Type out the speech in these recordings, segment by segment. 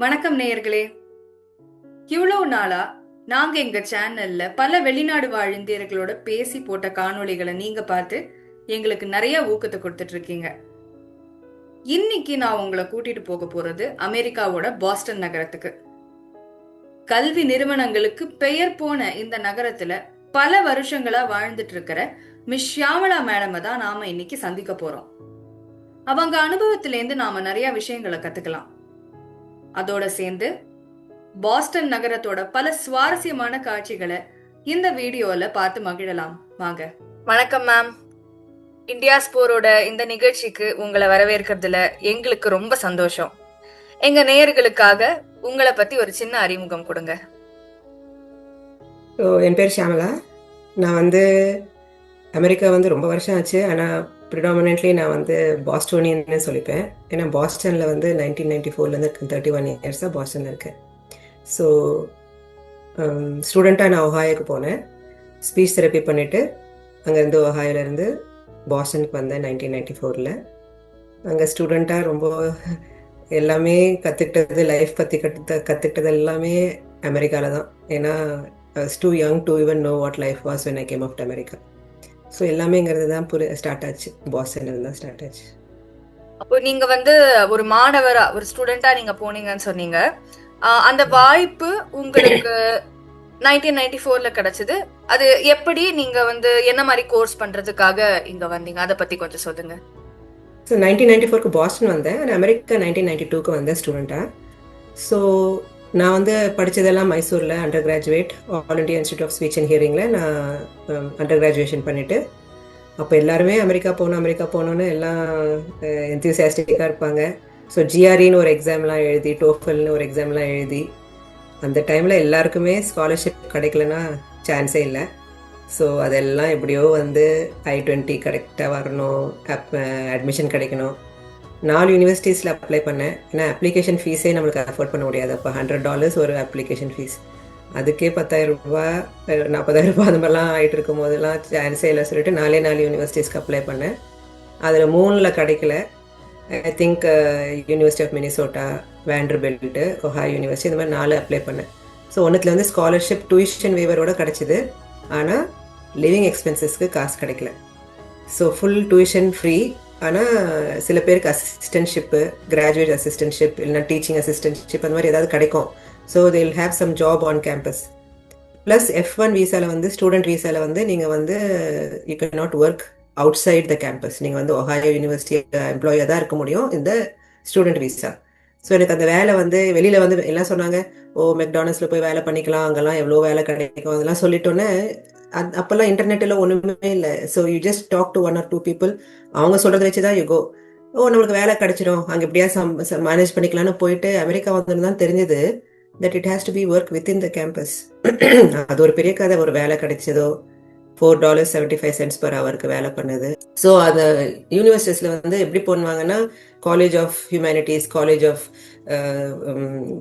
வணக்கம் நேயர்களே. இவ்வளோ நாளா நாங்க எங்க சேனல்ல பல வெளிநாடு வாழ் இந்தியர்களோட பேசி போட்ட காணொளிகளை நீங்க பார்த்து எங்களுக்கு நிறைய ஊக்கத்தை கொடுத்துட்டு இருக்கீங்க இன்னைக்கு நான் உங்களை கூட்டிட்டு போக போறது அமெரிக்காவோட பாஸ்டன் நகரத்துக்கு. கல்வி நிறுவனங்களுக்கு பெயர் போன இந்த நகரத்துல பல வருஷங்களா வாழ்ந்துட்டு இருக்கிற மிஸ் ஷியாமலா மேடமை தான் நாம இன்னைக்கு சந்திக்க போறோம். அவங்க அனுபவத்திலேருந்து நாம நிறைய விஷயங்களை கத்துக்கலாம். அதோட சேர்ந்து பாஸ்டன் நகரத்தோட பல சுவாரஸ்யமான காட்சிகளை இந்த வீடியோல பார்த்து மகிழலாம். வாங்க. வணக்கம் மேம் இந்தியா ஸ்போரோட இந்த நிகழ்ச்சிக்கு உங்களை வரவேற்கிறதுல எங்களுக்கு ரொம்ப சந்தோஷம். எங்க நேயர்களுக்காக உங்களை பத்தி ஒரு சின்ன அறிமுகம் கொடுங்க. என் பேர் ஷியாமலா. நான் வந்து அமெரிக்கா வந்து ரொம்ப வருஷம் ஆச்சு. ஆனால் ப்ரிடாமினன்ட்லி நான் வந்து பாஸ்டோனியன்னு சொல்லிப்பேன். ஏன்னா பாஸ்டனில் வந்து நைன்டீன் நைன்டி ஃபோர்லேருந்து தேர்ட்டி ஒன் இயர்ஸாக பாஸ்டனில் இருக்கேன். ஸோ ஸ்டூடெண்ட்டாக um, நான் ஒஹாயோக்கு போனேன். ஸ்பீச் தெரப்பி பண்ணிவிட்டு அங்கேருந்து ஒஹாயோலேருந்து பாஸ்டனுக்கு வந்தேன் நைன்டீன் நைன்டி ஃபோரில் அங்கே ஸ்டூடெண்ட்டாக ரொம்ப எல்லாமே கற்றுக்கிட்டது லைஃப் பற்றி கற்று கற்றுக்கிட்டது எல்லாமே அமெரிக்காவில் தான். ஏன்னா too young to even know what life was when I came of America so எல்லாமேங்கிறது தான் புரி ஸ்டார்ட் ஆச்சு. பாஸ்டன்ல தான் ஸ்டார்ட் ஆச்சு. அப்போ நீங்க வந்து ஒரு மாணவரா ஒரு ஸ்டூடெண்டா நீங்க போனீங்கன்னு சொன்னீங்க. அந்த வாய்ப்பு உங்களுக்கு நைன்டீன் நைன்டி ஃபோர்ல கிடைச்சது. அது எப்படி நீங்க வந்து என்ன மாதிரி கோர்ஸ் பண்றதுக்காக இங்க வந்தீங்க? அதை பத்தி கொஞ்சம் சொல்லுங்க. ஸோ நைன்டீன் நைன்டி ஃபோருக்கு பாஸ்டன் வந்தேன். அமெரிக்கா நைன்டீன் நைன்டி டூக்கு வந்தேன் ஸ்டூடெண்ட்டாக ஸோ நான் வந்து படித்ததெல்லாம் மைசூரில் undergraduate all India institute of speech and ஹியரிங்கில் நான் um, அண்டர் கிராஜுவேஷன் பண்ணிவிட்டு அப்போ எல்லாருமே அமெரிக்கா போகணும் அமெரிக்கா போகணுன்னு எல்லாம் என்த்தியூசியாஸ்டிக்காக இருப்பாங்க. ஸோ ஜிஆர்இன்னு ஒரு எக்ஸாம்லாம் எழுதி டோஃபல்னு ஒரு எக்ஸாம்லாம் எழுதி அந்த டைமில் எல்லாருக்குமே ஸ்காலர்ஷிப் கிடைக்கலன்னா சான்ஸே இல்லை. ஸோ அதெல்லாம் எப்படியோ வந்து ஐ டுவெண்ட்டி கரெக்டாக வரணும் அப் அட்மிஷன் கிடைக்கணும். நாலு யூனிவர்சிட்டிஸில் அப்ளை பண்ணேன். ஏன்னா அப்ளிகேஷன் ஃபீஸே நம்மளுக்கு அஃபோர்ட் பண்ண முடியாது. அப்போ ஹண்ட்ரட் டாலர்ஸ் ஒரு அப்ளிகேஷன் ஃபீஸ் அதுக்கே பத்தாயிரம் ரூபாய் நாற்பதாயிரம் ரூபாய் அந்த மாதிரிலாம் ஆகிட்டு இருக்கும் போதெல்லாம் சான்ஸே இல்லை சொல்லிட்டு நாலே நாலு யூனிவர்சிட்டிஸ்க்கு அப்ளை பண்ணேன். அதில் மூணில் கிடைக்கல. I think university of Minnesota Vanderbilt Ohio university இந்த மாதிரி நாலு அப்ளை பண்ணேன். ஸோ ஒன்றுத்தில் வந்து ஸ்காலர்ஷிப் டியூஷன் வேவரோட கிடச்சிது. ஆனால் லிவிங் எக்ஸ்பென்சஸ்க்கு காசு கிடைக்கல. ஸோ ஃபுல் டியூஷன் ஃப்ரீ ஆனால் சில பேருக்கு அசிஸ்டன்ஷிப்பு கிராஜுவேட் அசிஸ்டன்ஷிப் இல்லைனா டீச்சிங் அசிஸ்டன்ஷிப் அந்த மாதிரி ஏதாவது கிடைக்கும். So they will have some job on campus plus F one வீசாவில் வந்து ஸ்டூடெண்ட் விசாவில் வந்து நீங்கள் வந்து you can not work outside the campus நீங்கள் வந்து ஒஹாயோ யூனிவர்சிட்டி எம்ப்ளாயாக தான் இருக்க முடியும் இந்த ஸ்டூடெண்ட் விசா ஸோ எனக்கு அந்த வேலை வந்து வெளியில் வந்து எல்லாம் சொன்னாங்க ஓ மெக்டானல்ஸில் போய் வேலை பண்ணிக்கலாம் அங்கெல்லாம் எவ்வளோ வேலை கிடைக்கும் அதெல்லாம் சொல்லிட்டோன்னே அப்பெல்லாம் அப்போல்லாம் இன்டர்நெட்டில் ஒன்றுமே இல்லை. So you just talk to one or two people அவங்க சொல்கிறத வச்சு தான் யூ கோ ஓ நம்மளுக்கு வேலை கிடைச்சிடும் அங்கே எப்படியா சம் மேனேஜ் பண்ணிக்கலாம்னு போயிட்டு அமெரிக்கா வந்தோன்னு தான் தெரிஞ்சது. That it has to be work within the campus அது ஒரு பெரிய கதை. ஒரு வேலை கிடைச்சதோ four dollars seventy five cents per அவருக்கு வேலை பண்ணுது. ஸோ அந்த யூனிவர்சிட்டிஸில் வந்து எப்படி பண்ணுவாங்கன்னா college of humanities college of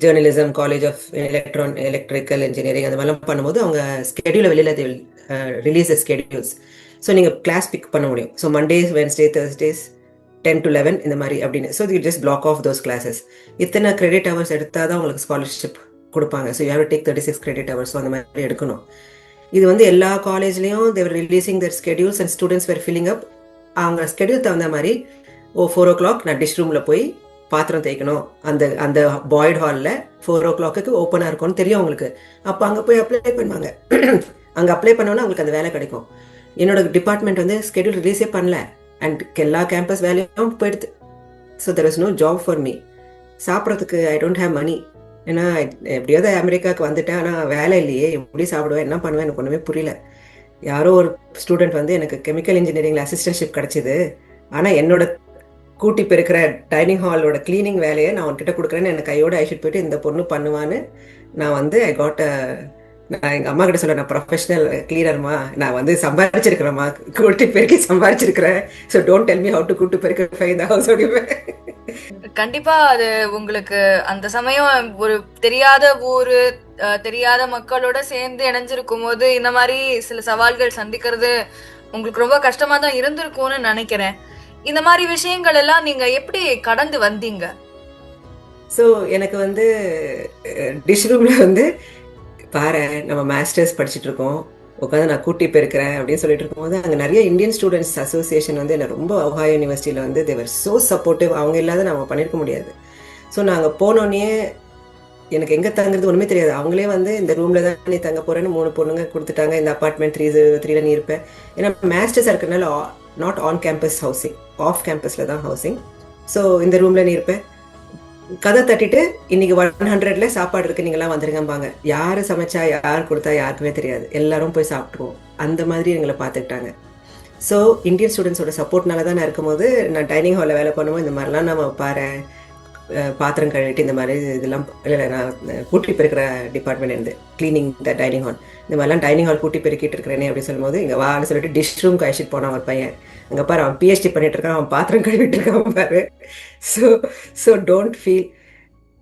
journalism college of electron electrical engineering அந்த மாதிரிலாம் பண்ணும்போது அவங்க ஸ்கெடியூலை வெளியில் ரிலீஸ் ஸ்கெடியூல்ஸ் ஸோ நீங்கள் கிளாஸ் பிக் பண்ண முடியும். So Mondays Wednesday Thursdays ten to eleven இந்த மாதிரி அப்படின்னு. So you just block off those classes இத்தனை கிரெடிட் ஹவர்ஸ் எடுத்தால் தான் உங்களுக்கு ஸ்காலர்ஷிப் கொடுப்பாங்க. So you take thirty six credit hours அந்த மாதிரி எடுக்கணும். இது வந்து எல்லா காலேஜ்லேயும் they were releasing their schedules and students were filling up அவங்க ஸ்கெடியூல் தகுந்த மாதிரி ஓ ஃபோர் ஓ கிளாக் நான் டிஷ் ரூமில் போய் பாத்திரம் தேய்க்கணும். அந்த அந்த பாய்ட் ஹாலில் ஃபோர் ஓ கிளாக்கு ஓப்பனாக இருக்கும்னு தெரியும் அவங்களுக்கு. அப்போ அங்கே போய் அப்ளை பண்ணுவாங்க. அங்கே அப்ளை பண்ணோன்னா அவங்களுக்கு அந்த வேலை கிடைக்கும். என்னோட டிபார்ட்மெண்ட் வந்து ஸ்கெடியூல் ரிலீஸே பண்ணல. அண்ட் எல்லா கேம்பஸ் வேலையும் போயிடுது. So there is no job for me சாப்பிட்றதுக்கு ஐ டோன்ட் ஹேவ் மணி ஏன்னா எப்படியாவது அமெரிக்காவுக்கு வந்துட்டேன். ஆனால் வேலை இல்லையே. எப்படி சாப்பிடுவேன்? என்ன பண்ணுவேன்? எனக்கு ஒன்றுமே புரியல. யாரோ ஒரு ஸ்டூடெண்ட் வந்து எனக்கு கெமிக்கல் இன்ஜினியரிங்கில் அசிஸ்டன்ஷிப் கிடச்சிது. ஆனால் என்னோட கூட்டி பெருக்கிற டைனிங் ஹாலோட க்ளீனிங் வேலையை நான் உன்கிட்ட கொடுக்குறேன்னு எனக்கு கையோட அழைச்சிட்டு போயிட்டு இந்த பொண்ணு பண்ணுவான்னு நான் வந்து ஐ காட் நான் எங்கள் அம்மா கிட்ட சொல்ல நான் ப்ரொஃபஷனல் கிளீனர்மா நான் வந்து சம்பாரிச்சிருக்கிறேம்மா கூட்டி பெருக்கி சம்பாரிச்சிருக்கிறேன். So don't tell me how to கூட்டு பெருக்க ஃபைன் ஹவுஸ் கண்டிப்பா அது உங்களுக்கு அந்த சமயம் ஒரு தெரியாத ஊரு தெரியாத மக்களோட சேர்ந்து இணைஞ்சிருக்கும் போது இந்த மாதிரி சில சவால்கள் சந்திக்கிறது உங்களுக்கு ரொம்ப கஷ்டமா தான் இருந்திருக்கும்னு நினைக்கிறேன். இந்த மாதிரி விஷயங்கள் எல்லாம் நீங்க எப்படி கடந்து வந்தீங்க? ஸோ எனக்கு வந்து டிஷ் ரூமில் வந்து பாரு நம்ம மாஸ்டர்ஸ் படிச்சுட்டு இருக்கோம் உட்காந்து நான் கூட்டி போயிருக்கிறேன் அப்படின்னு சொல்லிட்டு இருக்கும்போது அங்கே நிறைய இந்தியன் ஸ்டூடெண்ட்ஸ் அசோசியேஷன் வந்து என்ன ரொம்ப ஒஹாயோ யூனிவர்சிட்டியில் வந்து தேவர் ஸோ சப்போர்ட்டிவ் அவங்க இல்லாத நம்ம பண்ணியிருக்க முடியாது. ஸோ நாங்கள் போனோடனே எனக்கு எங்கே தங்குறது ஒன்றுமே தெரியாது. அவங்களே வந்து இந்த ரூமில் தான் நீ தங்க போகிறேன்னு மூணு பொண்ணுங்க கொடுத்துட்டாங்க. இந்த அப்பார்ட்மெண்ட் த்ரீ த்ரீல நீ இருப்பேன் ஏன்னா மாஸ்டர்ஸ் இருக்கிறனால not on campus housing off கேம்பஸில் தான் ஹவுசிங் ஸோ இந்த ரூமில் நீ இருப்பேன் கதை தட்டிட்டு இன்னைக்கு ஒன் ஹண்ட்ரட்ல சாப்பாடு இருக்கு நீங்களாம் வந்துருங்கம்பாங்க. யாரு சமைச்சா யார் கொடுத்தா யாருக்குமே தெரியாது. எல்லாரும் போய் சாப்பிட்டுருவோம். அந்த மாதிரி எங்களை பார்த்துக்கிட்டாங்க. ஸோ இந்தியன் ஸ்டூடெண்ட்ஸோட சப்போர்ட்னால தான் நான் இருக்கும்போது நான் டைனிங் ஹாலில் வேலை பண்ணும்போது இந்த மாதிரிலாம் நம்ம பாரு பாத்திரம் கழுவிட்டு இந்த மாதிரி இதெல்லாம் இல்லை நான் கூட்டி பெருக்கிற டிபார்ட்மெண்ட் இருந்து க்ளீனிங் த டைனிங் ஹால் இந்த மாதிரிலாம் டைனிங் ஹால் கூட்டி பெருக்கிட்டு இருக்கிறேனே அப்படின்னு சொல்லும்போது இங்கே வான்னு சொல்லிட்டு டிஷ் ரூம் கழிச்சிட்டு போனான் ஒரு பையன் அங்கே பாரு அவன் பிஹெச்டி பண்ணிட்டு இருக்கான் அவன் பாத்திரம் கழுவிட்டு இருக்கான் பாரு so so don't feel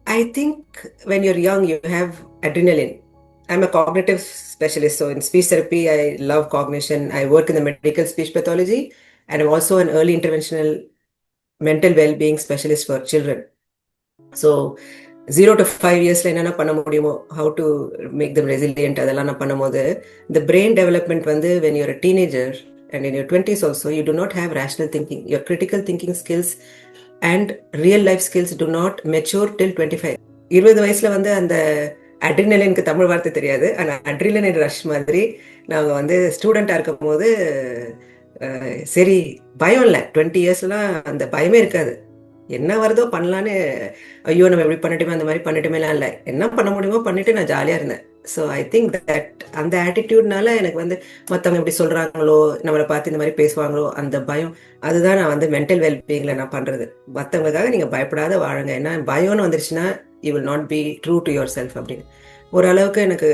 I think when you're young you have adrenaline I a cognitive specialist. So in speech therapy, I love cognition. I work in the medical speech pathology, and I'm also an early interventional mental well-being specialist. So zero to five இயர்ஸில் என்னென்ன பண்ண முடியுமோ how to make them resilient அதெல்லாம் நான் பண்ணும்போது இந்த brain development வந்து when you're teenager and in your twenties also you do not have rational thinking your critical thinking skills and real life skills do not mature till twenty five இருபது வயசில் வந்து அந்த அட்ரினலினுக்கு தமிழ் வார்த்தை தெரியாது. ஆனால் அட்ரினலின் ரஷ் மாதிரி நாங்கள் வந்து ஸ்டூடெண்ட்டாக இருக்கும் போது சரி பயம் இல்லை. டுவெண்ட்டி இயர்ஸ்லாம் அந்த பயமே இருக்காது. என்ன வருதோ பண்ணலான்னு ஐயோ நம்ம எப்படி பண்ணிட்டுமே அந்த மாதிரி பண்ணட்டுமேலாம் இல்லை. என்ன பண்ண முடியுமோ பண்ணிட்டு நான் ஜாலியாக இருந்தேன். ஸோ ஐ திங்க் தட் அந்த ஆட்டிடியூட்னால எனக்கு வந்து மற்றவங்க எப்படி சொல்கிறாங்களோ நம்மளை பார்த்து இந்த மாதிரி பேசுவாங்களோ அந்த பயம் அதுதான் நான் வந்து மென்டல் வெல்பீயிங்கில் நான் பண்ணுறது மற்றவங்களுக்காக நீங்கள் பயப்படாத வாழுங்க. ஏன்னா பயம்னு வந்துருச்சுன்னா you will not be true to yourself அப்படின்னு. ஓரளவுக்கு எனக்கு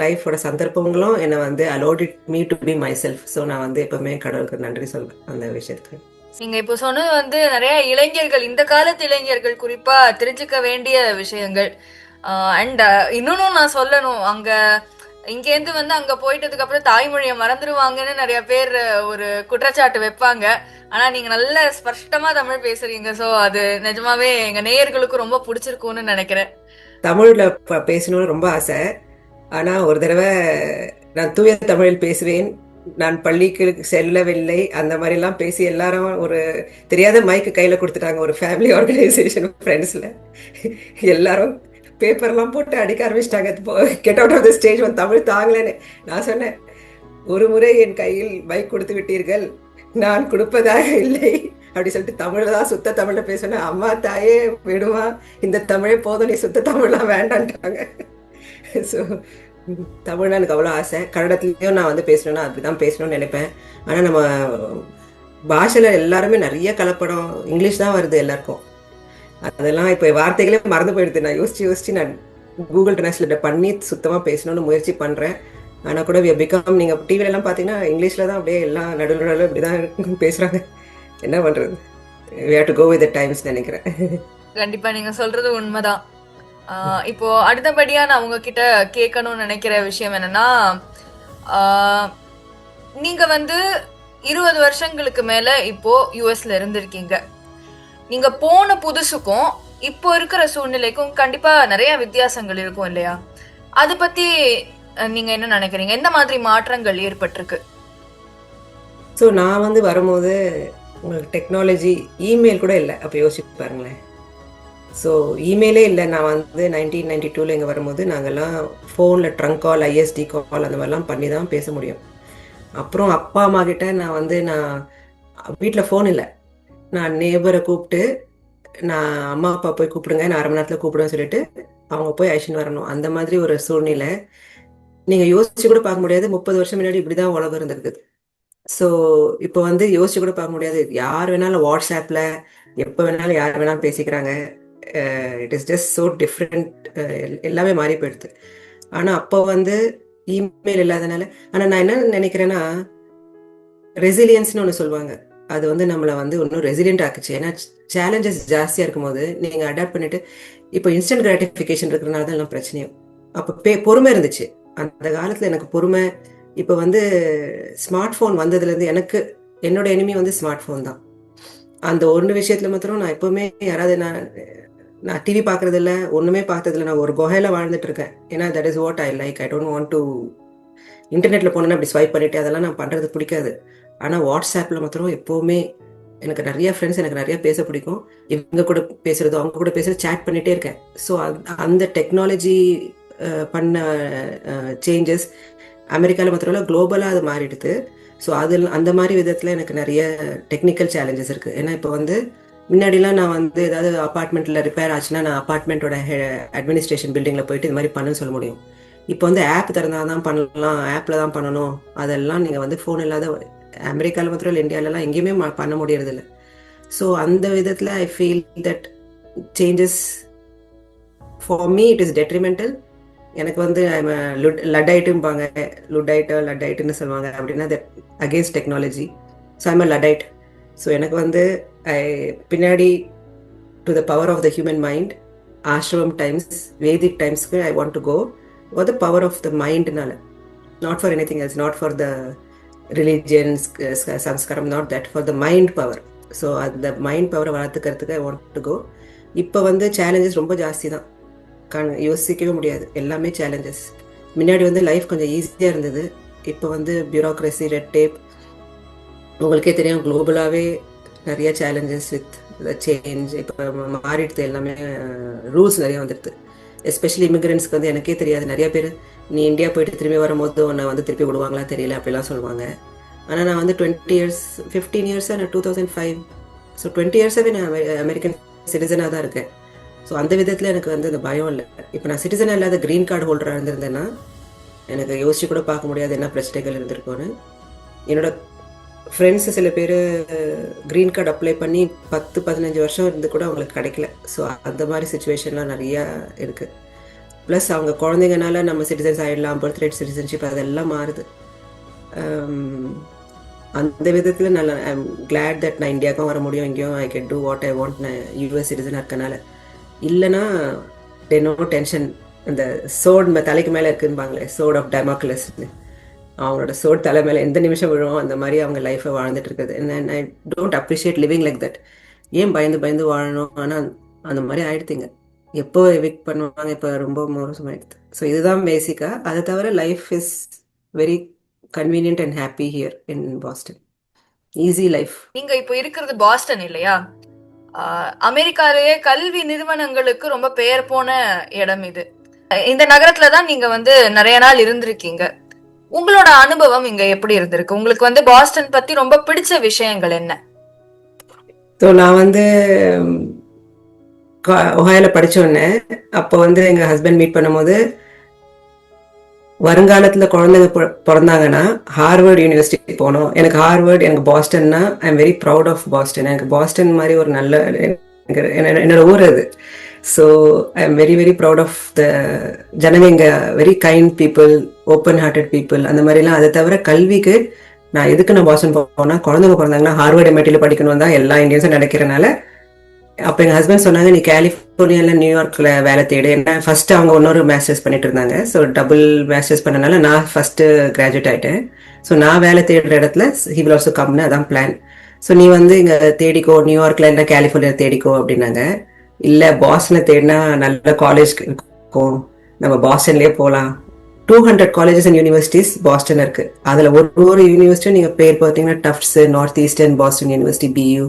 லைஃபோட சந்தர்ப்பங்களும் என்னை வந்து allowed it me to be myself so நான் வந்து எப்பவுமே கடவுளுக்கு நன்றி சொல்வேன் அந்த விஷயத்துக்கு. நீங்க இப்போ சொன்னது வந்து நிறைய இளைஞர்கள் இந்த காலத்து இளைஞர்கள் குறிப்பா தெரிஞ்சுக்க வேண்டிய விஷயங்கள். அண்ட் இன்னொன்னும் நான் சொல்லணும். அங்க இங்கேருந்து வந்து அங்க போயிட்டதுக்கு அப்புறம் தாய்மொழியை மறந்துடுவாங்கன்னு நிறைய பேர் ஒரு குற்றச்சாட்டு வைப்பாங்க. ஆனா நீங்க நல்ல ஸ்பஷ்டமா தமிழ் பேசுறீங்க. சோ அது நிஜமாவே எங்க நேயர்களுக்கு ரொம்ப பிடிச்சிருக்கும்னு நினைக்கிறேன். தமிழில் பேசணும்னு ரொம்ப ஆசை. ஆனால் ஒரு தடவை நான் தூய தமிழில் பேசுவேன். நான் பள்ளிக்கு செல்லவில்லை. அந்த மாதிரிலாம் பேசி எல்லாரும் ஒரு தெரியாத மைக்கு கையில் கொடுத்துட்டாங்க. ஒரு ஃபேமிலி ஆர்கனைசேஷன் ஃப்ரெண்ட்ஸில் எல்லாரும் பேப்பர்லாம் போட்டு அடிக்க ஆரம்பிச்சிட்டாங்க. Get out of the stage வந்து தமிழ் தாங்கலன்னு நான் சொன்னேன். ஒரு முறை என் கையில் மைக் கொடுத்து விட்டீர்கள். நான் கொடுப்பதாக இல்லை. அப்படி சொல்லிட்டு தமிழ்ல தான் சுத்த தமிழில் பேசணும் அம்மா தாயே விடுமா. இந்த தமிழே போதும். நீ சுத்த தமிழ்லாம் வேண்டான்ட்டாங்க. ஸோ தமிழ்னா எனக்கு அவ்வளோ ஆசை. கன்னடத்துலேயும் நான் வந்து பேசணும்னா அப்படிதான் பேசணும்னு நினைப்பேன். ஆனால் நம்ம பாஷையில் எல்லாருமே நிறைய கலப்படம். இங்கிலீஷ் தான் வருது எல்லாருக்கும். அதெல்லாம் இப்போ வார்த்தைகளே மறந்து போயிடுது. நான் யோசிச்சு யோசிச்சு நான் கூகுள் டிரான்ஸ்லேட் பண்ணி சுத்தமாக பேசணும்னு முயற்சி பண்ணுறேன் ஆனால் கூட பிகாம் நீங்கள் டிவிலெலாம் பார்த்தீங்கன்னா இங்கிலீஷில் தான் அப்படியே எல்லாம் நடுவில் நடுவில் இப்படி தான் பேசுகிறாங்க என்ன பண்ணுறது we have to go with the times நினைக்கிறேன். கண்டிப்பாக நீங்கள் சொல்கிறது உண்மைதான். இப்போ அடுத்தபடியா நான் உங்ககிட்ட கேட்கணும்னு நினைக்கிற விஷயம் என்னன்னா நீங்க வந்து இருபது வருஷங்களுக்கு மேல இப்போ யூஎஸ்ல இருந்திருக்கீங்க. நீங்க போன புதுசுக்கும் இப்போ இருக்கிற சூழ்நிலைக்கும் கண்டிப்பா நிறைய வித்தியாசங்கள் இருக்கும் இல்லையா? அதை பத்தி நீங்க என்ன நினைக்கிறீங்க? எந்த மாதிரி மாற்றங்கள் ஏற்பட்டிருக்கு? ஸோ நான் வந்து வரும்போது உங்களுக்கு டெக்னாலஜி இமெயில் கூட இல்லை. அப்போ யோசிச்சு பாருங்களேன். ஸோ இமெயிலே இல்லை. நான் வந்து நைன்டீன் நைன்டி டூவில் இங்கே வரும்போது நாங்கள்லாம் ஃபோனில் ட்ரங்க் கால் ஐஎஸ்டி கால் அந்த மாதிரிலாம் பண்ணி தான் பேச முடியும். அப்புறம் அப்பா அம்மா கிட்ட நான் வந்து நான் வீட்டில் ஃபோன் இல்லை. நான் நேபரை கூப்பிட்டு நான் அம்மா அப்பா போய் கூப்பிடுங்க. நான் அரை மணி நேரத்தில் கூப்பிடுவேன் சொல்லிட்டு அவங்க போய் ஐஷன் வரணும். அந்த மாதிரி ஒரு சூழ்நிலை. நீங்கள் யோசிச்சு கூட பார்க்க முடியாது. முப்பது வருஷம் முன்னாடி இப்படி தான் உலகம் இருந்திருக்குது. ஸோ இப்போ வந்து யோசிச்சு கூட பார்க்க முடியாது. யார் வேணாலும் வாட்ஸ்அப்பில் எப்போ வேணாலும் யார் வேணாலும் பேசிக்கிறாங்க. It is just so different எல்லாமே மாறி போயிடுது. ஆனால் அப்போ வந்து இமெயில் இல்லாதனால ஆனால் நான் என்ன நினைக்கிறேன்னா ரெசிலியன்ஸ்னு ஒன்று சொல்லுவாங்க. அது வந்து நம்மளை வந்து இன்னும் ரெசிலியன்ட் ஆக்குச்சு. ஏன்னா சேலஞ்சஸ் ஜாஸ்தியாக இருக்கும்போது நீங்கள் அடாப்ட் பண்ணிட்டு இப்போ இன்ஸ்டன்ட் கிராட்டிஃபிகேஷன் இருக்கிறனால தான் எல்லாம் பிரச்சனையும். அப்போ பே பொறுமை இருந்துச்சு. அந்த காலத்தில் எனக்கு பொறுமை இப்போ வந்து ஸ்மார்ட் ஃபோன் வந்ததுலேருந்து எனக்கு என்னோட எனிமி வந்து ஸ்மார்ட் ஃபோன் தான். அந்த ஒன்று விஷயத்தில் மாத்திரம் நான் எப்போவுமே யாராவது நான் நான் டிவி பார்க்கறதில்ல ஒன்றுமே பார்த்ததில்ல. நான் ஒரு குகையில் வாழ்ந்துட்டு இருக்கேன் ஏன்னா that is what I like I don't want to இன்டர்நெட்டில் போனேன்னா அப்படி ஸ்வைப் பண்ணிட்டு அதெல்லாம் நான் பண்ணுறது பிடிக்காது. ஆனால் வாட்ஸ்அப்பில் மாத்திரம் எப்போவுமே எனக்கு நிறைய ஃப்ரெண்ட்ஸ் எனக்கு நிறைய பேச பிடிக்கும். இவங்க கூட பேசுறது அவங்க கூட பேசுறது சேட் பண்ணிட்டே இருக்கேன். ஸோ அந்த டெக்னாலஜி பண்ண சேஞ்சஸ் அமெரிக்காவில் மாத்திரம் இல்லை குளோபலாக அது மாறிடுது. ஸோ அதில் அந்த மாதிரி விதத்தில் எனக்கு நிறைய டெக்னிக்கல் சேலஞ்சஸ் இருக்குது ஏன்னா இப்போ வந்து முன்னாடிலாம் நான் வந்து ஏதாவது அப்பார்ட்மெண்ட்டில் ரிப்பேர் ஆச்சுன்னா நான் அப்பார்ட்மெண்ட்டோட அட்மினிஸ்ட்ரேஷன் பில்டிங்கில் போயிட்டு இது மாதிரி பண்ணுன்னு சொல்ல முடியும். இப்போ வந்து ஆப் திறந்தால் தான் பண்ணலாம் ஆப்பில் தான் பண்ணணும். அதெல்லாம் நீங்கள் வந்து ஃபோன் இல்லாத அமெரிக்காவில் மாத்திரம் இல்லை இந்தியாவிலலாம் எங்கேயுமே பண்ண முடியறதில்ல. ஸோ அந்த விதத்தில் I feel that changes for me it is detrimental எனக்கு வந்து I'm a லுட் லட்டைட்டும்பாங்க லுட்டைட்டோ லட்டைட்டுன்னு சொல்லுவாங்க. அப்படின்னா that against technology so I'm a Luddite so எனக்கு வந்து பின்னாடி to the power of the human mind ஆஷ்ரமம் times Vedic டைம்ஸ்க்கு I want to go or the power of the மைண்ட்னால not for anything else not for the religions சம்ஸ்காரம் not that for the mind power so அந்த mind பவரை வளர்த்துக்கிறதுக்கு ஐ want to கோ இப்போ வந்து challenges ரொம்ப ஜாஸ்தி தான். கண் யோசிக்கவே முடியாது. எல்லாமே சேலஞ்சஸ் முன்னாடி வந்து லைஃப் கொஞ்சம் ஈஸியாக இருந்தது. இப்போ வந்து பியூரோக்ரஸி ரெட் டேப் உங்களுக்கே தெரியும் குளோபலாகவே நிறைய சேலஞ்சஸ் வித் சேஞ்ச் இப்போ மாறிடுது எல்லாமே ரூல்ஸ் நிறைய வந்துடுது. எஸ்பெஷலி இமிகிரண்ட்ஸ்க்கு வந்து எனக்கே தெரியாது. நிறைய பேர் நீ இந்தியா போயிட்டு திரும்பி வரும்போது உன்னை வந்து திருப்பி விடுவாங்களா தெரியல அப்படிலாம் சொல்லுவாங்க. ஆனால் நான் வந்து டுவெண்ட்டி இயர்ஸ் ஃபிஃப்டீன் இயர்ஸாக நான் two thousand five so twenty இயர்ஸாகவே நான் அமெரிக்கன் சிட்டிசனாக தான் இருக்கேன். ஸோ அந்த விதத்தில் எனக்கு வந்து அந்த பயம் இல்லை. இப்போ நான் சிட்டிசனாக இல்லாத க்ரீன் கார்டு ஹோல்டராக இருந்திருந்தேன்னா எனக்கு யோசிச்சு கூட பார்க்க முடியாது என்ன பிரச்சனைகள் இருந்திருக்கோன்னு என்னோட ஃப்ரெண்ட்ஸு சில பேர் க்ரீன் கார்டு அப்ளை பண்ணி பத்து பதினஞ்சு வருஷம் இருந்து கூட அவங்களுக்கு கிடைக்கல. ஸோ அந்த மாதிரி சுச்சுவேஷன்லாம் நிறையா இருக்குது ப்ளஸ் அவங்க குழந்தைங்கனால நம்ம சிட்டிசன்ஸ் ஆகிடலாம் பர்த் ரைட் சிட்டிசன்ஷிப் அதெல்லாம் மாறுது. Um, அந்த விதத்தில் நல்ல ஐம் கிளாட் தட் நான் இந்தியாவுக்கும் வர முடியும். இங்கேயும் I can do what I want நான் யூஎஸ் சிட்டிசனாக இருக்கனால. இல்லைன்னா டெனோ டென்ஷன் அந்த சோட் தலைக்கு மேலே இருக்குன்பாங்களே சோட் ஆஃப் டெமோக்லஸ்னு அவங்களோட சோர் தலை மேலே எந்த நிமிஷம் விழுவோம் அந்த மாதிரி அவங்க லைஃப்பை வாழ்ந்துட்டு இருக்குது. I don't appreciate living like that ஏன் பயந்து பயந்து வாழணும்? ஆனால் அந்த மாதிரி ஆயிடுத்துங்க. எப்போ எவிக் பண்ணுவாங்க? இப்போ ரொம்ப மோசமாயிடுது. ஸோ இதுதான் பேசிக்காக அதை தவிர life is very convenient and happy here in Boston easy life நீங்க இப்போ இருக்கிறது பாஸ்டன் இல்லையா? அமெரிக்காலேயே கல்வி நிறுவனங்களுக்கு ரொம்ப பெயர் போன இடம் இது. இந்த நகரத்துல தான் நீங்க வந்து நிறைய நாள் இருந்திருக்கீங்க. உங்களோட அனுபவம் இங்க எப்படி இருந்திருக்கு? உங்களுக்கு வந்து பாஸ்டன் பத்தி ரொம்ப பிடிச்ச விஷயங்கள் என்ன? ஸோ நான் வந்து குஹாயில படிச்ச உடனே அப்போ வந்து எங்க ஹஸ்பண்ட் மீட் பண்ணும்போது வருங்காலத்தில் குழந்தைங்க பிறந்தாங்கன்னா ஹார்வர்ட் யூனிவர்சிட்டி போனோம். எனக்கு ஹார்வர்ட் எனக்கு பாஸ்டன்னா I am very proud of Boston எனக்கு பாஸ்டன் மாதிரி ஒரு நல்ல என்னோட ஊர் அது. So I am very very proud of the ஜனங்க இங்கே very kind people open hearted people அந்த மாதிரிலாம் அதை தவிர கல்விக்கு நான் எதுக்கு நான் பாஸ்டன் போனேன் குழந்தைங்க பிறந்தாங்கன்னா ஹார்வர்ட் மெட்டீரியல் படிக்கணும் தான் எல்லா இந்தியன்ஸும் நினைக்கிறனால அப்போ எங்கள் ஹஸ்பண்ட் சொன்னாங்க நீ கலிஃபோர்னியாவில் நியூயார்க்கில் வேலை தேடு. என்ன ஃபர்ஸ்ட் அவங்க இன்னொரு மாஸ்டர்ஸ் பண்ணிட்டு இருந்தாங்க. ஸோ டபுள் மாஸ்டர்ஸ் பண்ணனால நான் ஃபர்ஸ்ட்டு கிராஜுவேட் ஆகிட்டேன் ஸோ நான் வேலை தேடுற இடத்துல ஹி வில் ஆல்சோ கம்னு அதான் பிளான் ஸோ நீ வந்து இங்கே தேடிக்கோ நியூயார்க்கில் என்ன கலிஃபோர்னியா தேடிக்கோ அப்படின்னாங்க. இல்லை பாஸ்டனில் தேடினா நல்ல காலேஜ் இருக்கும். நம்ம பாஸ்டன்லேயே போகலாம் two hundred colleges and universities Boston இருக்கு. அதில் ஒரு ஒரு யூனிவர்சிட்டியும் நீங்கள் பேர் பார்த்தீங்கன்னா Tufts Northeastern Boston University BU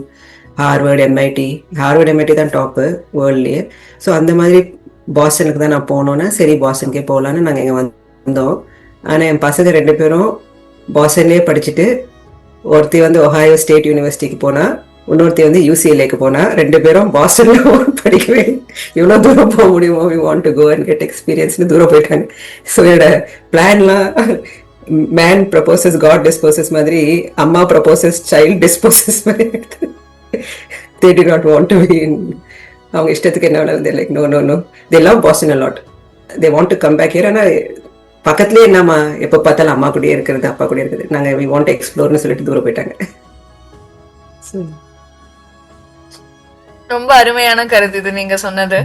Harvard MIT Harvard MIT தான் டாப்பு வேர்ல்ட்லேயே ஸோ அந்த மாதிரி பாஸ்டனுக்கு தான் நான் போனோன்னா சரி பாஸ்டனுக்கே போகலான்னு நாங்கள் இங்கே வந்தோம். ஆனால் என் பசங்க ரெண்டு பேரும் பாஸ்டன்லேயே படிச்சுட்டு ஒருத்தி வந்து ஒஹாயோ ஸ்டேட் யூனிவர்சிட்டிக்கு போனால் இன்னொருத்தி வந்து யூசிஎல்ஏக்கு போனால் ரெண்டு பேரும் பாஸ்டன்ல படிக்கவே எவ்வளோ தூரம் போக முடியுமோ? We want to go and get எக்ஸ்பீரியன்ஸ்னு தூரம் போயிட்டாங்க. ஸோ என்னோட பிளான்லாம் மேன் ப்ரப்போசஸ் காட் டிஸ்போசஸ் மாதிரி அம்மா ப்ரப்போசஸ் சைல்ட் டிஸ்போசஸ் மாதிரி they D not want to be அவங்க இஷ்டத்துக்கு என்ன வேணாலும் like no no no they love Boston a lot they want to come back here ஆனால் பக்கத்துலேயே என்னம்மா எப்போ பார்த்தாலும் அம்மா கூடயே இருக்கிறது அப்பா கூடயே இருக்கிறது. நாங்கள் வி வாண்ட் எக்ஸ்ப்ளோர்னு சொல்லிட்டு தூரம் போயிட்டாங்க. சரி ரொம்ப அருமையான கருத்து இது நீங்க சொன்னது.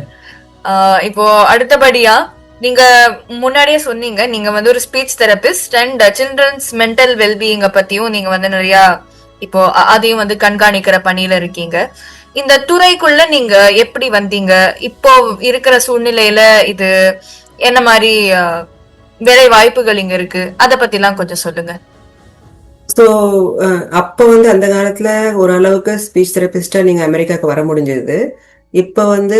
ஆஹ் இப்போ அடுத்தபடியா நீங்க முன்னாடியே சொன்னீங்க நீங்க வந்து ஒரு speech therapist and children's mental wellbeing பத்தியும் நீங்க வந்து நிறைய இப்போ அதையும் வந்து கண்காணிக்கிற பணியில இருக்கீங்க. இந்த துறைக்குள்ள நீங்க எப்படி வந்தீங்க? இப்போ இருக்கிற சூழ்நிலையில இது என்ன மாதிரி வேலை வாய்ப்புகள் இங்க இருக்கு? அத பத்தி எல்லாம் கொஞ்சம் சொல்லுங்க. ஸோ uh, அப்போ வந்து அந்த காலத்தில் ஓரளவுக்கு ஸ்பீச் தெரபிஸ்டாக நீங்கள் அமெரிக்காவுக்கு வர முடிஞ்சது. இப்போ வந்து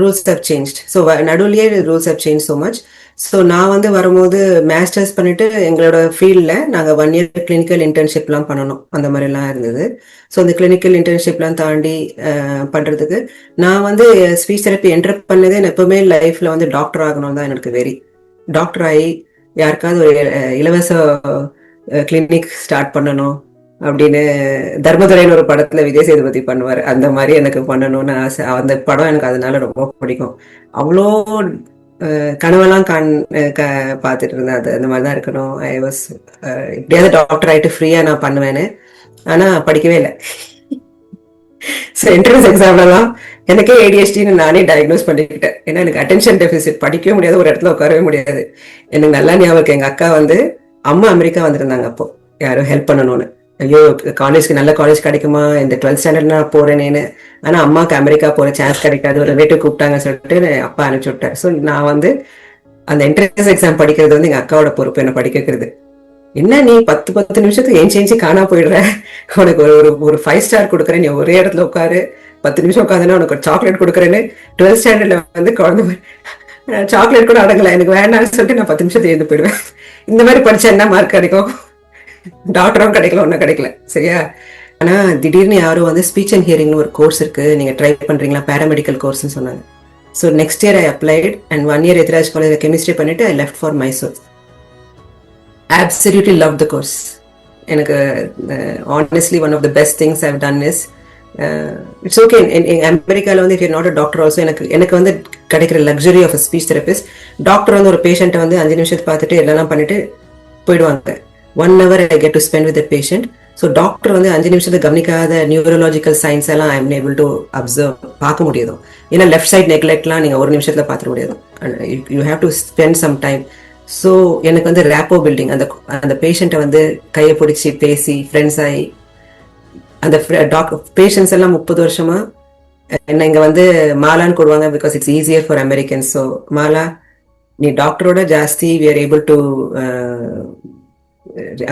rules have change so நடுவுலேயே rules have change so much so நான் வந்து வரும்போது மாஸ்டர்ஸ் பண்ணிட்டு எங்களோட ஃபீல்டில் நாங்கள் ஒன் இயர் கிளினிக்கல் இன்டர்ன்ஷிப்லாம் பண்ணணும். அந்த மாதிரிலாம் இருந்தது. ஸோ அந்த கிளினிக்கல் இன்டர்ன்ஷிப்லாம் தாண்டி uh, பண்ணுறதுக்கு நான் வந்து ஸ்பீச் தெரப்பி என்டர் பண்ணதே நான் எப்பவுமே லைஃப்பில் வந்து டாக்டர் ஆகணும் தான் எனக்கு வெறி. டாக்டர் ஆகி யாருக்காவது ஒரு uh, இலவச கிளினிக் ஸ்டார்ட் பண்ணணும் அப்படின்னு தர்மதுரைன்னு ஒரு படத்துல விஜய் சேதுபதி பண்ணுவார். அந்த மாதிரி எனக்கு பண்ணணும்னு ஆசை. அந்த படம் எனக்கு அதனால ரொம்ப பிடிக்கும். அவ்வளோ கனவெல்லாம் காண் க பார்த்துட்டு இருந்தேன். அது அந்த மாதிரி தான் இருக்கணும் ஐ வாஸ் எப்படியாவது டாக்டர் ஆயிட்டு ஃப்ரீயா நான் பண்ணுவேன்னு. ஆனால் படிக்கவே இல்லை. ஸோ என்ட்ரன்ஸ் எக்ஸாம்லலாம் எனக்கே ஏடிஎஸ்டின்னு நானே டயக்னோஸ் பண்ணிக்கிட்டேன். ஏன்னா எனக்கு அட்டென்ஷன் டெபிசிட் படிக்கவே முடியாது. ஒரு இடத்துல உட்காரவே முடியாது. எனக்கு நல்லா ஞாபகம் எங்கள் அக்கா வந்து அம்மா அமெரிக்கா வந்திருந்தாங்க அப்போ. யாரும் ஹெல்ப் பண்ணணும்னு. ஐயோ காலேஜ்க்கு நல்ல காலேஜ் கிடைக்குமா? இந்த டுவெல்த் ஸ்டாண்டர்ட் நான் போறேனேன்னு ஆனா அம்மாவுக்கு அமெரிக்கா போற சான்ஸ் கிடைக்காது. ஒரு ரிலேட்டிவ் கூப்பிட்டாங்க சொல்லிட்டு அப்பா அனுப்பிச்சு விட்டேன் ஸோ நான் வந்து அந்த என்ட்ரன்ஸ் எக்ஸாம் படிக்கிறது வந்து எங்க அக்காவோட பொறுப்பு என்ன படிக்க வைக்கிறது. என்ன நீ பத்து பத்து நிமிஷத்துக்கு ஏஞ்சி ஏஞ்சி காணா போயிடுற? உனக்கு ஒரு ஒரு ஒரு ஃபைவ் ஸ்டார் கொடுக்குறேன். நீ ஒரே இடத்துல உட்காரு. பத்து நிமிஷம் உட்காந்துன்னா உனக்கு ஒரு சாக்லேட் கொடுக்குறேன்னு. டுவெல்த் ஸ்டாண்டர்ட்ல வந்து குழந்தை சாக்லேட் கூட அடங்கல. எனக்கு வேண்டாம்னு சொல்லிட்டு நான் பத்து நிமிஷத்துல எழுந்து போயிடுவேன். இந்த மாதிரி படிச்சா என்ன மார்க் கிடைக்கும்? டாக்டரும் கிடைக்கல ஒன்றும் கிடைக்கல. சரியா? ஆனா திடீர்னு யாரும் வந்து ஸ்பீச் அண்ட் ஹியரிங்னு ஒரு கோர்ஸ் இருக்கு. நீங்க ட்ரை பண்றீங்களா? பேராமெடிக்கல் கோர்ஸ்னு சொன்னாங்க. So next year I applied and one year Ethiraj காலேஜில் கெமிஸ்ட்ரி பண்ணிட்டு I left for Mysore absolutely love the course எனக்கு honestly one of the best things I've done is it's okay அமெரிக்காவில் வந்து if not a doctor also எனக்கு எனக்கு வந்து கிடைக்கிற luxury of a speech therapist doctor வந்து ஒரு பேஷண்ட்டை வந்து அஞ்சு நிமிஷத்தை பார்த்துட்டு எல்லாம் பண்ணிட்டு போயிடுவாங்க. One hour I get to spend with patient so doctor வந்து அஞ்சு நிமிஷத்தை கவனிக்காத நியூரலாஜிக்கல் சயின்ஸ் எல்லாம் I am able to observe பார்க்க முடியாது? ஏன்னா லெஃப்ட் சைட் நெக்லெக்ட்லாம் நீங்கள் ஒரு நிமிஷத்தில் பார்த்துட முடியாது. You have to spend some time so எனக்கு வந்து ரேப்போ பில்டிங் அந்த அந்த பேஷண்ட்டை வந்து கையை பிடிச்சி பேசி ஃப்ரெண்ட்ஸ் ஆகி அந்த டாக்டர் பேஷண்ட்ஸ் எல்லாம் முப்பது வருஷமா என்ன இங்க வந்து மாலான்னு கூடுவாங்க because it's easier for Americans so Mala நீ டாக்டரோட ஜாஸ்தி we are able to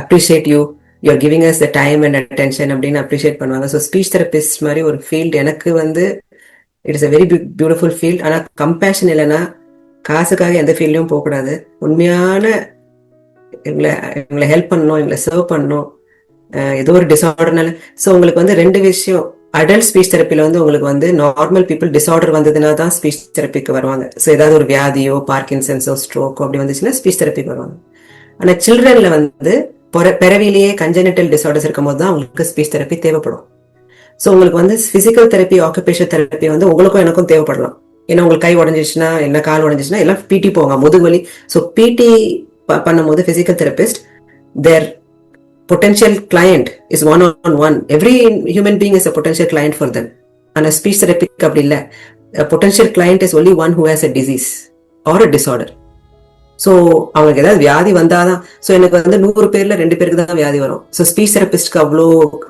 appreciate you you're giving us the time and attention அப்படின்னு அப்ரிஷியேட் பண்ணுவாங்க. ஸோ ஸ்பீச் தெரபிஸ்ட் மாதிரி ஒரு ஃபீல்டு எனக்கு வந்து it's a very beautiful field ஆனால் கம்பேஷன் இல்லைன்னா காசுக்காக எந்த ஃபீல்டையும் போகக்கூடாது. உண்மையான இவங்களை இவங்களை ஹெல்ப் பண்ணணும் இவங்களை சர்வ் பண்ணணும். ஏதோ ஒரு டிசார்டர்னால ஸோ உங்களுக்கு வந்து ரெண்டு விஷயம் அடல்ட் ஸ்பீச் தெரப்பியில் வந்து உங்களுக்கு வந்து நார்மல் பீப்புள் டிசார்டர் வந்ததுனா தான் ஸ்பீச் தெரப்பிக்கு வருவாங்க. ஸோ ஏதாவது ஒரு வியாதியோ பார்க்கின்சன்ஸோ ஸ்ட்ரோக்கோ அப்படி வந்துச்சுன்னா ஸ்பீச் தெரப்பிக்கு வருவாங்க. ஆனால் சில்ட்ரனில் வந்து பிறவிலேயே கஞ்சனிட்டல் டிசார்டர்ஸ் இருக்கும் போது தான் உங்களுக்கு ஸ்பீச் தெரப்பி தேவைப்படும். ஸோ உங்களுக்கு வந்து ஃபிசிக்கல் தெரப்பி ஆக்குபேஷன் தெரப்பி வந்து உங்களுக்கும் எனக்கும் தேவைப்படலாம். ஏன்னா உங்களுக்கு கை உடஞ்சிச்சுன்னா என்ன கால் உடஞ்சிச்சுன்னா எல்லாம் பிடி போவாங்க. முதுகுவலி ஸோ பிடி பண்ணும்போது physical therapist their potential client is one on one. Every human being is a potential client for them. And a speech அப்படி இல்ல. A potential client is only one who has a disease or a disorder. So அவங்களுக்கு ஏதாவது வியாதி வந்தாதான் so எனக்கு வந்து நூறு பேர்ல ரெண்டு பேருக்கு தான் வியாதி வரும். ஸோ ஸ்பீச் தெரப்பிஸ்ட்க்கு அவ்வளோ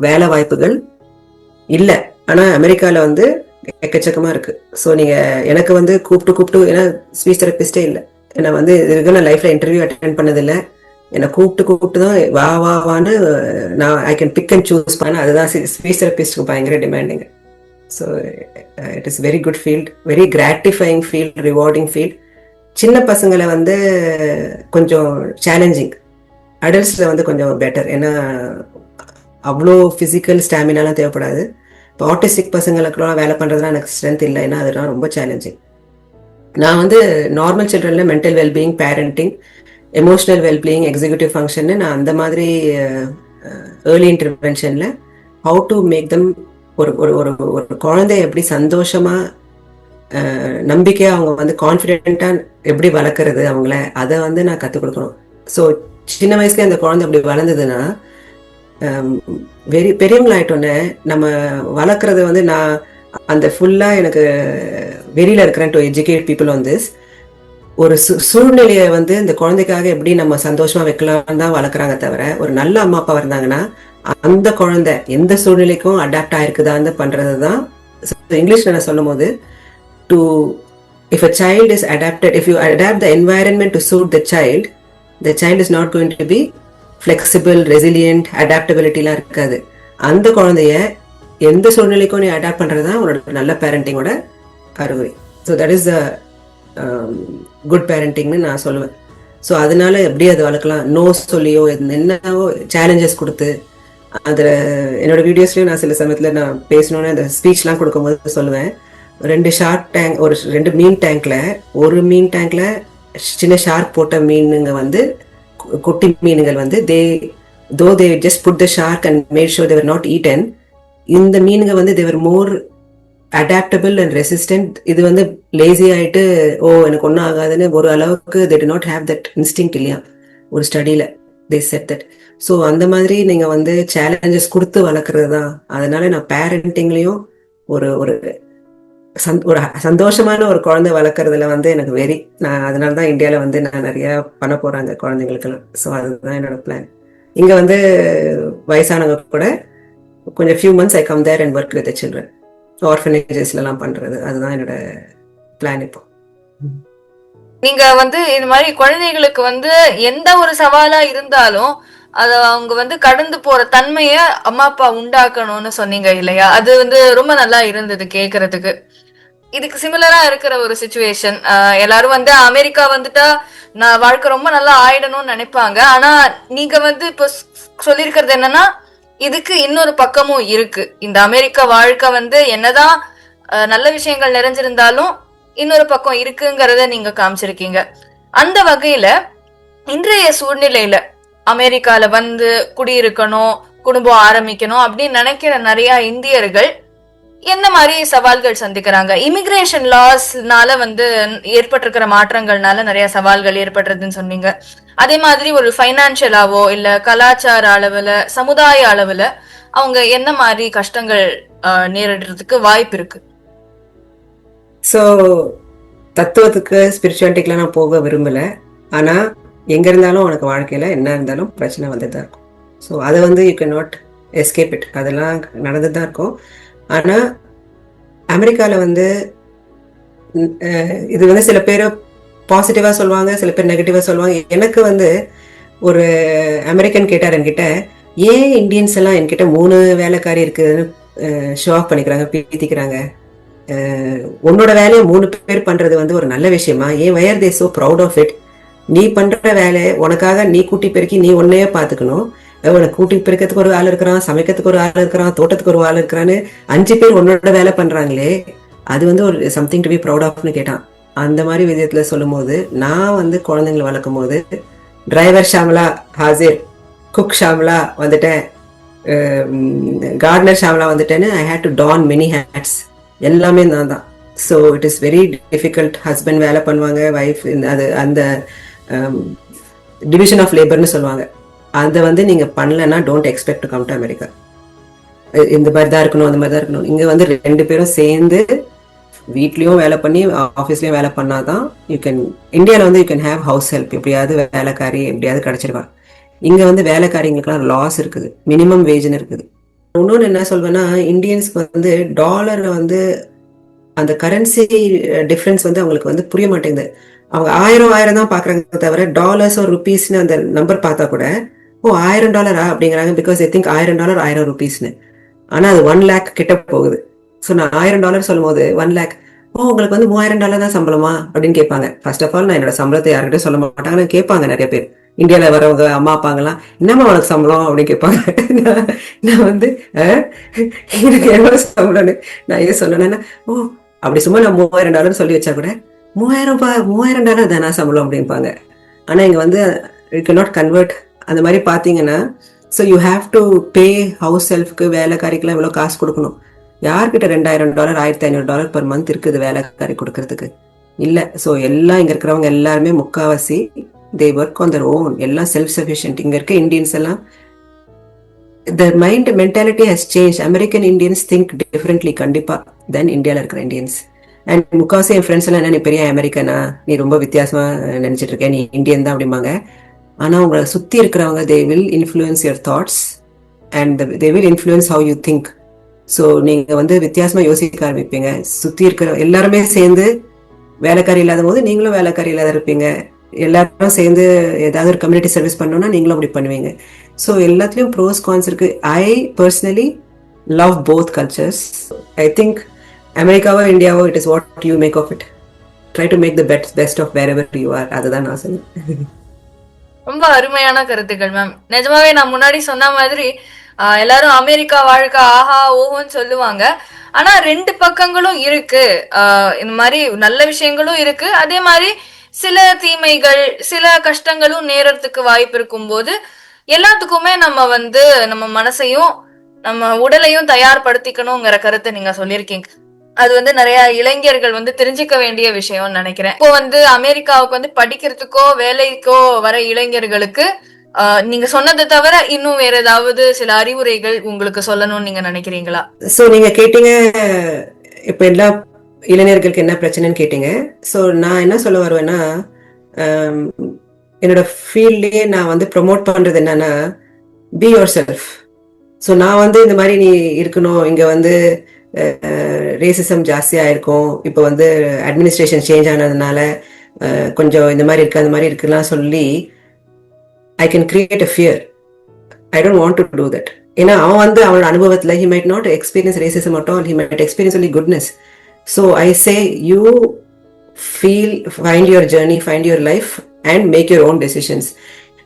வேலை வாய்ப்புகள் இல்லை. ஆனா அமெரிக்கால வந்து எக்கச்சக்கமா இருக்கு. ஸோ நீங்க எனக்கு வந்து கூப்பிட்டு கூப்பிட்டு ஏன்னா ஸ்பீச் தெரப்பிஸ்டே இல்லை. ஏன்னா வந்து இதுக்கு நான் லைஃப்ல இன்டர்வியூ அட்டென்ட் பண்ணதில்லை. என்னை கூப்பிட்டு கூப்பிட்டு தான் வா வா வான்னு நான் I can pick and choose பண்ண அதுதான் ஸ்பீச் தெரப்பிஸ்ட்டுக்கு பயங்கர demanding so it is very good field very gratifying field rewarding field சின்ன பசங்களை வந்து கொஞ்சம் சேலஞ்சிங் அடல்ட்ஸில் வந்து கொஞ்சம் பெட்டர் ஏன்னா அவ்வளோ ஃபிசிக்கல் ஸ்டாமினாலாம் தேவைப்படாது. இப்போ ஆட்டிஸ்டிக் பசங்களுக்குலாம் வேலை பண்ணுறதுலாம் எனக்கு ஸ்ட்ரென்த் இல்லை. ஏன்னா அதெல்லாம் ரொம்ப சேலஞ்சிங் நான் வந்து normal சில்ட்ரனில் mental wellbeing parenting emotional wellbeing executive function நான் அந்த மாதிரி ஏர்லி இன்டர்வென்ஷனில் ஹவு டு மேக் தம் ஒரு ஒரு ஒரு ஒரு குழந்தைய எப்படி சந்தோஷமாக நம்பிக்கையாக அவங்க வந்து கான்ஃபிடென்ட்டாக எப்படி வளர்க்குறது அவங்கள அதை வந்து நான் கற்றுக் கொடுக்கணும். ஸோ சின்ன வயசுல அந்த குழந்தை அப்படி வளர்ந்ததுன்னா ஹம், வெறி பெரியவங்களாயிட்டோன்னே நம்ம வளர்க்குறது வந்து நான் அந்த ஃபுல்லாக எனக்கு வெறியில் இருக்கிறேன் to educate people on this ஒரு சூழ்நிலையை வந்து இந்த குழந்தைக்காக எப்படி நம்ம சந்தோஷமா வைக்கலாம்னு தான் வளர்க்குறாங்க தவிர ஒரு நல்ல அம்மா அப்பா இருந்தாங்கன்னா அந்த குழந்தை எந்த சூழ்நிலைக்கும் அடாப்ட் ஆயிருக்குதான்னு பண்றது தான் இங்கிலீஷ்ல நான் சொல்லும் போது to if a child is adapted if you adapt the environment to suit the child the child is not going to be flexible resilient அடாப்டபிலிட்டிலாம் இருக்காது. அந்த குழந்தைய எந்த சூழ்நிலைக்கும் நீ அடாப்ட் பண்ணுறது தான் உன்னோட நல்ல பேரண்டிங்கோட அறிகுறி so that is the Um, good பேரண்டிங்னு நான் சொல்லுவேன். ஸோ அதனால எப்படி அதை வளர்க்கலாம்? நோ சொல்லியோ என்னவோ சேலஞ்சஸ் கொடுத்து அதில் என்னோட வீடியோஸ்லையும் நான் சில சமயத்தில் நான் பேசணுன்னு அந்த ஸ்பீச்லாம் கொடுக்கும்போது சொல்லுவேன். ரெண்டு ஷார்க் டேங்க் ஒரு ரெண்டு மீன் டேங்க்ல ஒரு மீன் டேங்க்ல சின்ன ஷார்க் போட்ட மீனுங்க வந்து கு- குட்டி மீனுங்கள் வந்து they though they just put the shark and made so they're not eaten இந்த மீனுங்க வந்து they're more adaptable and resistant இது வந்து லேசி ஆயிட்டு ஓ எனக்கு ஒன்றும் ஆகாதுன்னு ஒரு அளவுக்கு they do not have that instinct இல்லையா? ஒரு ஸ்டடியில் தே செட் தட் ஸோ அந்த மாதிரி நீங்கள் வந்து சேலஞ்சஸ் கொடுத்து வளர்க்குறது தான். அதனால நான் பேரண்டிங்லையும் ஒரு ஒரு ஒரு சந்தோஷமான ஒரு குழந்தை வளர்க்குறதுல வந்து எனக்கு வெறி நான் அதனால தான் இந்தியாவில் வந்து நான் நிறைய பண்ண போறாங்க குழந்தைங்களுக்கெல்லாம். ஸோ அதுதான் என்னோட பிளான் இங்கே வந்து வயசானவங்க கூட கொஞ்சம் few months I come there and work with children ஆர்ஃபனேஜஸ்லாம் பண்ணுறது அதுதான் என்னோட பிளான் இப்போ. நீங்க வந்து இந்த மாதிரி குழந்தைகளுக்கு வந்து எந்த ஒரு சவாலா இருந்தாலும் அத அவங்க வந்து கடந்து போற தன்மைய அம்மா அப்பா உண்டாக்கணும்னு சொன்னீங்க இல்லையா? அது வந்து ரொம்ப நல்லா இருந்தது கேக்குறதுக்கு. இதுக்கு சிமிலரா இருக்கிற ஒரு சுச்சுவேஷன் எல்லாரும் வந்து அமெரிக்கா வந்துட்டா நான் வாழ்க்கை ரொம்ப நல்லா ஆயிடணும்னு நினைப்பாங்க. ஆனா நீங்க வந்து இப்ப சொல்லியிருக்கிறது என்னன்னா இதுக்கு இன்னொரு பக்கமும் இருக்கு. இந்த அமெரிக்க வாழ்க்கை வந்து என்னதான் நல்ல விஷயங்கள் நிறைஞ்சிருந்தாலும் இன்னொரு பக்கம் இருக்குங்கிறத நீங்க காமிச்சிருக்கீங்க. அந்த வகையில இன்றைய சூழ்நிலையில அமெரிக்கால வந்து குடியிருக்கணும் குடும்பம் ஆரம்பிக்கணும் அப்படின்னு நினைக்கிற நிறைய இந்தியர்கள் என்ன மாதிரி சவால்கள் சந்திக்கிறாங்க? இமிகிரேஷன் லாஸ்னால வந்து ஏற்பட்டிருக்கிற மாற்றங்கள்னால நிறைய சவால்கள் ஏற்படுறதுன்னு சொன்னீங்க. அதே மாதிரி ஒரு ஃபைனான்சியலாவோ இல்ல கலாச்சார அளவுல சமுதாய அளவுல அவங்க என்ன மாதிரி கஷ்டங்கள் நேரிடுறதுக்கு வாய்ப்பு இருக்கு? ஸோ தத்துவத்துக்கு ஸ்பிரிச்சுவாலிட்டிக்கெலாம் நான் போக விரும்பலை. ஆனால் எங்கே இருந்தாலும் உனக்கு வாழ்க்கையில் என்ன இருந்தாலும் பிரச்சனை வந்துட்டு தான் இருக்கும். ஸோ அதை வந்து you can not escape it அதெல்லாம் நடந்துட்டு தான் இருக்கும். ஆனால் அமெரிக்காவில் வந்து இது வந்து சில பேர் பாசிட்டிவாக சொல்லுவாங்க சில பேர் நெகட்டிவாக சொல்லுவாங்க. எனக்கு வந்து ஒரு அமெரிக்கன் கேட்டார் என்கிட்ட ஏன் இந்தியன்ஸ் எல்லாம் என்கிட்ட மூணு வேலைக்காரி இருக்குதுன்னு ஷோ ஆஃப் பண்ணிக்கிறாங்க பீத்திக்கிறாங்க? உன்னோட வேலையை மூணு பேர் பண்ணுறது வந்து ஒரு நல்ல விஷயமா? ஏன் why are they so proud of it நீ பண்ணுற வேலையை உனக்காக நீ கூட்டி பெருக்கி நீ ஒன்னையே பார்த்துக்கணும். அஹ் உனக்கு கூட்டி பிறக்கிறதுக்கு ஒரு ஆள் இருக்கிறான் சமைக்கிறதுக்கு ஒரு ஆள் இருக்கிறான் தோட்டத்துக்கு ஒரு ஆள் இருக்கிறான்னு அஞ்சு பேர் உன்னோட வேலை பண்றாங்களே அது வந்து ஒரு சம்திங் டு பி ப்ரௌட் ஆஃப்னு கேட்டான். அந்த மாதிரி விதத்துல சொல்லும்போது நான் வந்து குழந்தைங்களை வளர்க்கும் போது டிரைவர் ஷாமலா ஹாசிர் குக் ஷாமலா வந்துட்டேன் கார்டனர் ஷாமலா வந்துட்டேன்னு I had to don many hats எல்லாமே நான் தான். So it is very difficult husband வேலை பண்ணுவாங்க ஒய்ஃப் அது அந்த டிவிஷன் ஆஃப் லேபர்னு சொல்லுவாங்க. அதை வந்து நீங்கள் பண்ணலன்னா don't expect to come to America இந்த மாதிரி தான் இருக்கணும் அந்த மாதிரி தான் இருக்கணும். இங்கே வந்து ரெண்டு பேரும் சேர்ந்து வீட்லேயும் வேலை பண்ணி ஆஃபீஸ்லேயும் வேலை பண்ணாதான் யூ கேன் இந்தியாவில் வந்து you can have house help எப்படியாவது வேலைக்காரி எப்படியாவது கிடச்சிருவா இங்கே வந்து வேலைக்காரிங்களுக்குலாம் லாஸ் இருக்குது. மினிமம் வேஜ்னு இருக்குது. இன்னொன்று என்ன சொல்வேன்னா இந்தியன்ஸ்க்கு வந்து டாலரை வந்து அந்த கரன்சி டிஃப்ரென்ஸ் வந்து அவங்களுக்கு வந்து புரிய மாட்டேங்குது. அவங்க ஆயிரம் ஆயிரம் தான் பார்க்குறாங்க தவிர டாலர்ஸ் ஒரு ருபீஸ்னு அந்த நம்பர் பார்த்தா கூட ஓ ஆயிரம் டாலரா அப்படிங்கிறாங்க. பிகாஸ் ஐ திங்க் ஆயிரம் டாலர் ஆயிரம் ருபீஸ்னு ஆனால் அது ஒன் லேக் கிட்ட போகுது. ஸோ நான் ஆயிரம் டாலர் சொல்லும் போது ஒன் லேக் ஓ உங்களுக்கு வந்து மூவாயிரம் டாலர் தான் சம்பளமா? அப்படின்னு கேட்பாங்க. ஃபர்ஸ்ட் ஆஃப் ஆல் நான் என்னோட சம்பளத்தை யார்கிட்ட சொல்ல மாட்டாங்கன்னு கேட்பாங்க நிறைய பேர். இந்தியாவில் வரவங்க அம்மா அப்பாங்கலாம் என்னம்மா உனக்கு சம்பளம்? அப்படின்னு கேட்பாங்க. நான் வந்து எனக்கு எவ்வளோ சம்பளம்னு? நான் ஏன் சொல்லணும்னா ஓ அப்படி சும்மா நான் மூவாயிரம் டாலர் சொல்லி வச்சா கூட மூவாயிரம் ரூபாய் மூவாயிரம் டாலர் தானா சம்பளம்? அப்படிம்பாங்க ஆனால் இங்கே வந்து யூ கே நாட் கன்வெர்ட் அந்த மாதிரி பார்த்தீங்கன்னா so you have to pay house செல்ஃப்க்கு வேலைக்காரிக்கெல்லாம் இவ்வளோ காசு கொடுக்கணும். யார்கிட்ட ரெண்டாயிரம் டாலர் ஆயிரத்தி ஐநூறு டாலர் பர் மந்த் இருக்குது வேலைக்காரி கொடுக்கறதுக்கு? இல்லை. ஸோ எல்லாம் இங்கே இருக்கிறவங்க எல்லாருமே முக்காவாசி they work on their own எல்லாம் செல்ஃப் சஃபிஷியன்ட் இங்கே இருக்க இந்தியன்ஸ் எல்லாம் the mind mentality has change American Indians think differently கண்டிப்பா தென் இந்தியாவில் இருக்கிற இந்தியன்ஸ் அண்ட் முக்காவாசி என் ஃப்ரெண்ட்ஸ் எல்லாம் என்ன நீ பெரிய அமெரிக்கனா நீ ரொம்ப வித்தியாசமா நினைச்சிட்டு இருக்க. நீ இந்தியன் தான் அப்படிம்பாங்க. ஆனால் உங்களை சுற்றி இருக்கிறவங்க they will influence your thoughts and they will influence how you think so நீங்கள் வந்து வித்தியாசமாக யோசிக்க ஆரம்பிப்பீங்க. சுற்றி இருக்கிற எல்லாருமே சேர்ந்து வேலைக்காரி இல்லாத போது நீங்களும் வேலைக்காரி இல்லாத இருப்பீங்க. எல்லாரும் சேர்ந்து ஏதாவது ஒரு கம்யூனிட்டி சர்வீஸ் பண்ணோம்னா நீங்களும் அப்படி பண்ணுவீங்க. ஸோ எல்லாத்துலேயும் ப்ரோஸ் கான்ஸ் இருக்கு. I personally love both cultures I think அமெரிக்காவோ இந்தியாவோ it is what you make of it try to make the bet best of wherever you are அதுதான் நான் சொல்லுவேன். ரொம்ப அருமையான கருத்துக்கள் மேம் நிஜமாவே நான் முன்னாடி சொன்ன மாதிரி எல்லாரும் அமெரிக்கா வாழ்க்கை ஆஹா ஓஹோன்னு சொல்லுவாங்க. ஆனா ரெண்டு பக்கங்களும் இருக்கு. இந்த மாதிரி நல்ல விஷயங்களும் இருக்கு. அதே மாதிரி சில தீமைகள் சில கஷ்டங்களும் நேரத்துக்கு வாய்ப்பு இருக்கும்போது எல்லாத்துக்குமே நம்ம வந்து நம்ம மனசையும் நம்ம உடலையும் தயார்படுத்திக்கணுங்கிற கருத்தை நீங்க சொல்லியிருக்கீங்க. அது வந்து நிறைய இளைஞர்கள் வந்து தெரிஞ்சுக்க வேண்டிய விஷயம்னு நினைக்கிறேன். இப்போ வந்து அமெரிக்காவுக்கு வந்து படிக்கிறதுக்கோ வேலைக்கோ வர இளைஞர்களுக்கு நீங்க சொன்னதை தவிர இன்னும் வேற ஏதாவது சில அறிவுரைகள் உங்களுக்கு சொல்லணும்னு நீங்க நினைக்கிறீங்களா? ஸோ நீங்க கேட்டீங்க இப்போ எல்லா இளைஞர்களுக்கு என்ன பிரச்சனைன்னு கேட்டீங்க. ஸோ நான் என்ன சொல்ல வருவேன்னா என்னோட ஃபீல்ட்லயே நான் வந்து ப்ரொமோட் பண்றது என்னன்னா பி யோர் செல்ஃப் ஸோ நான் வந்து இந்த மாதிரி நீ இருக்கணும் இங்க வந்து ரேசிசம் ஜாஸ்தியாக இருக்கும் இப்போ வந்து அட்மினிஸ்ட்ரேஷன் சேஞ்ச் ஆனதுனால கொஞ்சம் இந்த மாதிரி இருக்கு அந்த மாதிரி இருக்குலாம் சொல்லி I can create a fear I don't want to do that ஏன்னா அவன் வந்து அவனோட அனுபவத்தில் he might not experience racism மட்டும் he might experience only goodness so I say you feel find your journey find your life and make your own decisions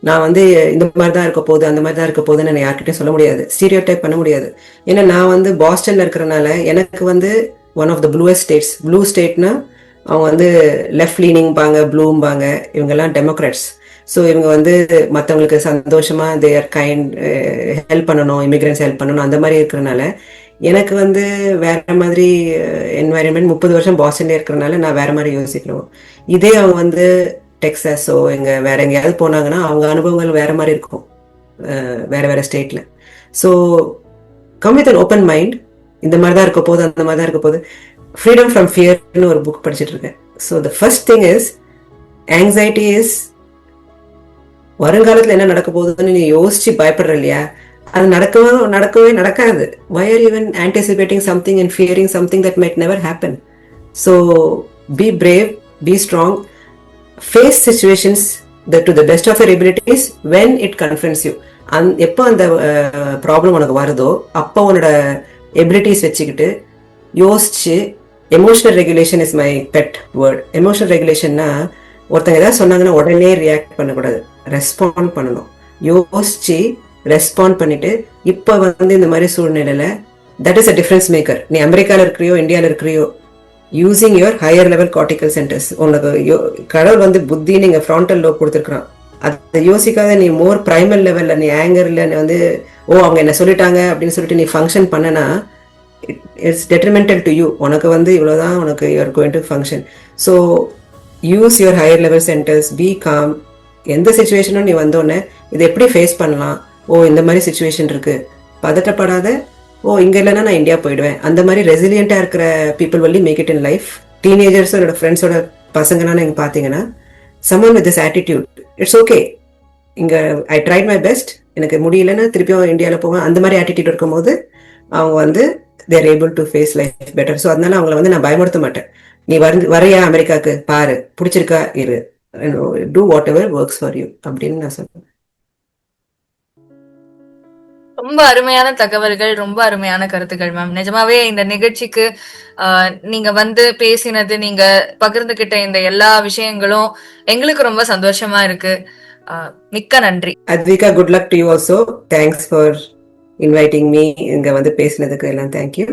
நான் வந்து இந்த மாதிரி தான் இருக்க போகுது அந்த மாதிரி தான் இருக்க போகுதுன்னு நான் யார்கிட்டயும் சொல்ல முடியாது. ஸ்டீரியோ டைப் பண்ண முடியாது. ஏன்னா நான் வந்து பாஸ்டன்ல இருக்கிறனால எனக்கு வந்து one of the bluest states blue ஸ்டேட்னா அவங்க வந்து லெஃப்ட் லீனிங்பாங்க ப்ளூம்பாங்க இவங்கெல்லாம் டெமோக்ராட்ஸ் ஸோ இவங்க வந்து மற்றவங்களுக்கு சந்தோஷமா தேர் கைண்ட் ஹெல்ப் பண்ணணும் இமிக்ரெண்ட்ஸ் ஹெல்ப் பண்ணணும் அந்த மாதிரி இருக்கிறனால எனக்கு வந்து வேற மாதிரி என்வாயன்மெண்ட் முப்பது வருஷம் பாஸ்டன்ல இருக்கிறனால நான் வேற மாதிரி யோசிக்கணும். இதே அவங்க வந்து டெக்ஸஸோ எங்க வேற எங்கேயாவது போனாங்கன்னா அவங்க அனுபவங்கள் வேற மாதிரி இருக்கும். வேற வேற ஸ்டேட்ல. So come with an open mind இந்த மாதிரி தான் இருக்க போது அந்த மாதிரி தான் இருக்க போகுது. ஃப்ரீடம் ஃப்ரம் ஃபியர்னு ஒரு புக் படிச்சுட்டு இருக்கேன். So the first thing is anxiety is வருங்காலத்தில் என்ன நடக்க போகுதுன்னு நீ யோசிச்சு பயப்படுற இல்லையா? அது நடக்கவே நடக்கவே நடக்காது. We're even anticipating something and fearing something that might never happen so be brave be strong face situations to the best of your abilities when it confronts you அந் எப்போ அந்த ப்ராப்ளம் உனக்கு வருதோ அப்போ உன்னோட எபிலிட்டிஸ் வச்சுக்கிட்டு யோசிச்சு emotional regulation is my pet word emotional ரெகுலேஷன்னா ஒருத்தங்க ஏதாவது சொன்னாங்கன்னா உடனே ரியாக்ட் பண்ணக்கூடாது. ரெஸ்பாண்ட் பண்ணணும். யோசிச்சு ரெஸ்பாண்ட் பண்ணிட்டு இப்போ வந்து இந்த மாதிரி சூழ்நிலையில that is a difference maker நீ அமெரிக்காவில் இருக்கிறியோ இந்தியாவில் இருக்கிறியோ using your higher level cortical centers உனக்கு யோ- கடவுள் வந்து புத்தி நீங்கள் ஃப்ரான்டல் லோ கொடுத்துருக்குறான். அதை யோசிக்காத நீ மோர் ப்ரைமல் லெவலில் நீ ஆங்கரில் நீ வந்து ஓ அவங்க என்ன சொல்லிட்டாங்க அப்படின்னு சொல்லிட்டு நீ ஃபங்க்ஷன் பண்ணனா இட்ஸ் டெட்ரிமெண்டல் டு யூ உனக்கு வந்து இவ்வளோதான் உனக்கு your going to function so use your higher level centers be calm எந்த சுச்சுவேஷனும் நீ வந்தோடனே இதை எப்படி ஃபேஸ் பண்ணலாம்? ஓ இந்த மாதிரி சுச்சுவேஷன் இருக்குது பதட்டப்படாத ஓ இங்க இல்லைன்னா நான் இந்தியா போயிடுவேன். அந்த மாதிரி ரெசிலியண்டா இருக்கிற people will make it in life teenagers என்னோட ஃப்ரெண்ட்ஸோட பசங்கனா நீங்கள் பாத்தீங்கன்னா come in with this attitude okay okay I tried my best எனக்கு முடியலன்னா திருப்பியும் இந்தியாவில் போவேன். அந்த மாதிரி ஆட்டிடியூட் இருக்கும்போது அவங்க வந்து they're able to face life better so அதனால அவங்கள வந்து நான் பயமுறுத்த மாட்டேன். நீ வர வரையா அமெரிக்காக்கு பாரு. பிடிச்சிருக்கா இரு. Do whatever works for you அப்படின்னு நான் சொல்றேன். ரொம்ப அருமையான தகவல்கள் ரொம்ப அருமையான கருத்துக்கள் மேம் நிஜமாவே இந்த நிகழ்ச்சிக்கு ஆஹ், நீங்க வந்து பேசினது நீங்க பகிர்ந்துகிட்ட இந்த எல்லா விஷயங்களும் எங்களுக்கு ரொம்ப சந்தோஷமா இருக்கு. ஆஹ், மிக்க நன்றி. Advika good luck to you also thanks for inviting me இங்க வந்து பேசினதுக்கு எல்லாம் தேங்க்யூ